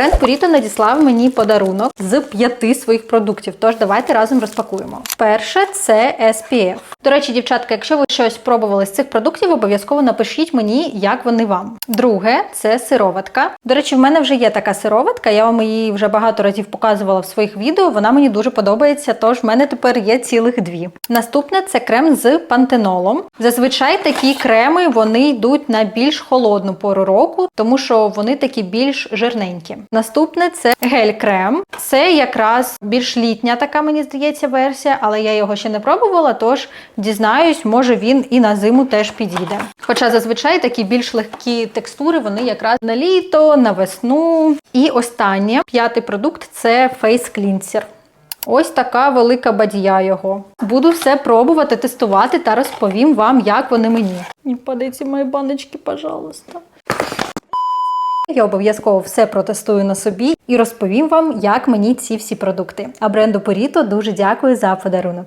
Бренд Purito надіслав мені подарунок з п'яти своїх продуктів. Тож давайте разом розпакуємо. Перше це SPF. До речі, дівчатка, якщо ви щось пробували з цих продуктів, обов'язково напишіть мені, як вони вам. Друге це сироватка. До речі, в мене вже є така сироватка. Я вам її вже багато разів показувала в своїх відео. Вона мені дуже подобається. Тож в мене тепер є цілих дві. Наступне це крем з пантенолом. Зазвичай такі креми вони йдуть на більш холодну пору року, тому що вони такі більш жирненькі. Наступне це гель-крем. Це якраз більш літня така, мені здається, версія, але я його ще не пробувала, тож дізнаюсь, може він і на зиму теж підійде. Хоча зазвичай такі більш легкі текстури, вони якраз на літо, на весну. І останнє п'ятий продукт це фейс клінсер. Ось така велика бадія його. Буду все пробувати, тестувати та розповім вам, як вони мені. Не падайте мої баночки, пожалуйста. Я обов'язково все протестую на собі і розповім вам, як мені ці всі продукти. А бренду Поріто дуже дякую за подарунок.